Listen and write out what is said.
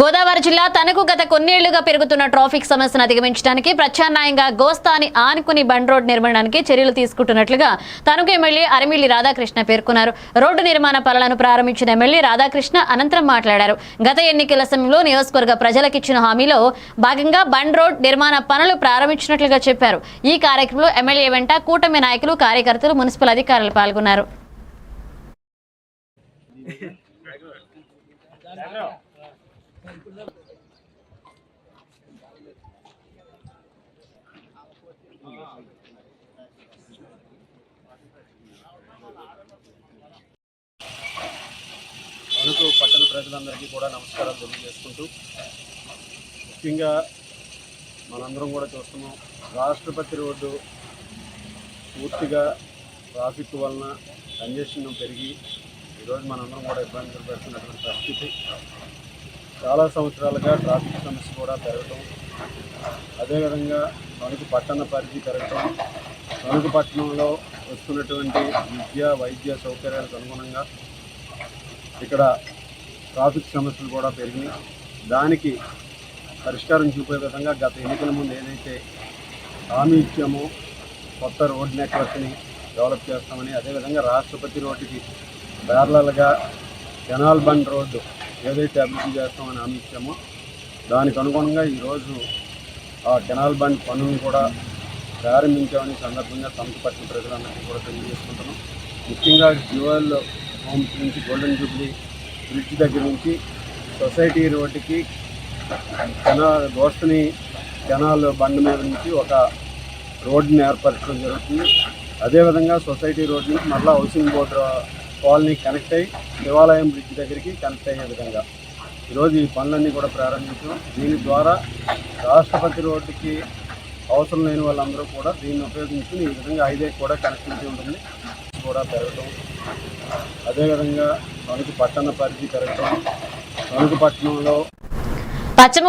గోదావరి జిల్లా తనకు గత కొన్నేళ్ళుగా పెరుగుతున్న ట్రాఫిక్ సమస్యను అధిగమించడానికి ప్రత్యామ్నాయంగా గోస్తాని ఆనుకుని బండ్ రోడ్ నిర్మాణానికి చర్యలు తీసుకుంటున్నట్లుగా తణుకు ఎమ్మెల్యే అరిమిల్లి రాధాకృష్ణ పేర్కొన్నారు. రోడ్డు నిర్మాణ పనులను ప్రారంభించిన ఎమ్మెల్యే రాధాకృష్ణ అనంతరం మాట్లాడారు. గత ఎన్నికల సమయంలో నియోజకవర్గ ప్రజలకిచ్చిన హామీలో భాగంగా బండ్ రోడ్ నిర్మాణ పనులు ప్రారంభించినట్లుగా చెప్పారు. ఈ కార్యక్రమంలో ఎమ్మెల్యే వెంట కూటమి నాయకులు కార్యకర్తలు మున్సిపల్ అధికారులు పాల్గొన్నారు. తణుకు పట్టణ ప్రజలందరికీ కూడా నమస్కారాలు తెలియజేసుకుంటూ ముఖ్యంగా మనందరం కూడా చూస్తున్నాం రాష్ట్రపతి రోడ్డు పూర్తిగా ట్రాఫిక్ వలన కంజెషన్ పెరిగి ఈరోజు మనందరం కూడా ఇబ్బందులు పెడుతున్నటువంటి పరిస్థితి. చాలా సంవత్సరాలుగా ట్రాఫిక్ సమస్య కూడా పెరగటం అదేవిధంగా తణుకు పట్టణ పరిధి పెరగటం తణుకు పట్టణంలో వస్తున్నటువంటి విద్య వైద్య సౌకర్యాలకు అనుగుణంగా ఇక్కడ ట్రాఫిక్ సమస్యలు కూడా పెరిగినాయి దానికి పరిష్కారం చూపే విధంగా గత ఎన్నికల ముందు ఏదైతే హామీ ఇచ్చామో కొత్త రోడ్ నెట్వర్క్ని డెవలప్ చేస్తామని అదేవిధంగా రాష్ట్రపతి రోడ్డుకి ప్యారలల్గా కెనాల్ బండ్ రోడ్డు ఏదైతే అభివృద్ధి చేస్తామని హామీ ఇచ్చామో దానికి అనుగుణంగా ఈరోజు ఆ కెనాల్ బండ్ పనులను కూడా ప్రారంభించామని సందర్భంగా తమకు పట్టిన ప్రజలందరికీ కూడా తెలియజేసుకుంటున్నాం. ముఖ్యంగా జ్యువెల్ హోమ్స్ నుంచి గోల్డెన్ జూబ్లీ బ్రిడ్జ్ దగ్గర నుంచి సొసైటీ రోడ్డుకి కెనాల్ గోస్తని కెనాల్ బండ్ మీద నుంచి ఒక రోడ్డుని ఏర్పరచడం జరుగుతుంది. అదేవిధంగా సొసైటీ రోడ్ నుంచి మళ్ళీ హౌసింగ్ బోర్డు కాలనీ కనెక్ట్ అయ్యి శివాలయం బ్రిడ్జ్ దగ్గరికి కనెక్ట్ అయ్యే విధంగా. ఈరోజు ఈ పనులన్నీ కూడా ప్రారంభించాం. దీని ద్వారా రాష్ట్రపతి రోడ్డుకి అవసరం లేని వాళ్ళందరూ కూడా దీన్ని ఉపయోగించుకుని ఈ విధంగా ఐదే కూడా కనెక్టివిటీ ఉంటుంది. కూడా పెరగటం. అదేవిధంగా తణుకు పట్టణ పరిధి పెరగటం. తణుకు పట్టణంలో పశ్చిమ